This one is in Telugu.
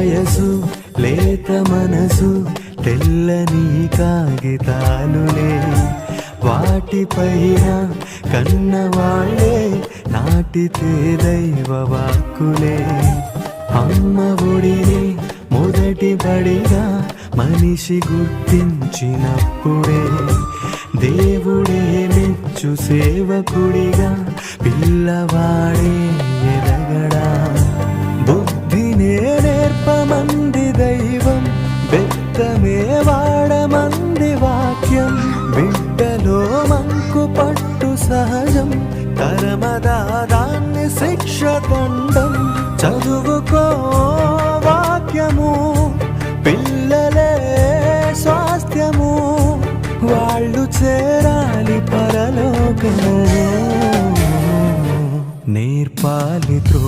వయసు లేత మనసు తెల్లని కాగితాలులే. వాటిపైన కన్నవాళ్ళే నాటితే దైవ వాక్కులే. అమ్మ ఒడిని మొదటి బడిగా మనిషి గుర్తించినప్పుడే. దేవుడే మెచ్చు సేవకుడిగా పిల్లవాడే. బిడ్డలో మంకు పట్టు సహజం. తరమదా శిక్ష దండం. చదువుకో వాక్యము పిల్లలే స్వాస్థ్యము. వాళ్ళు చేరాలి పరలోకము. నేర్పాలి త్రో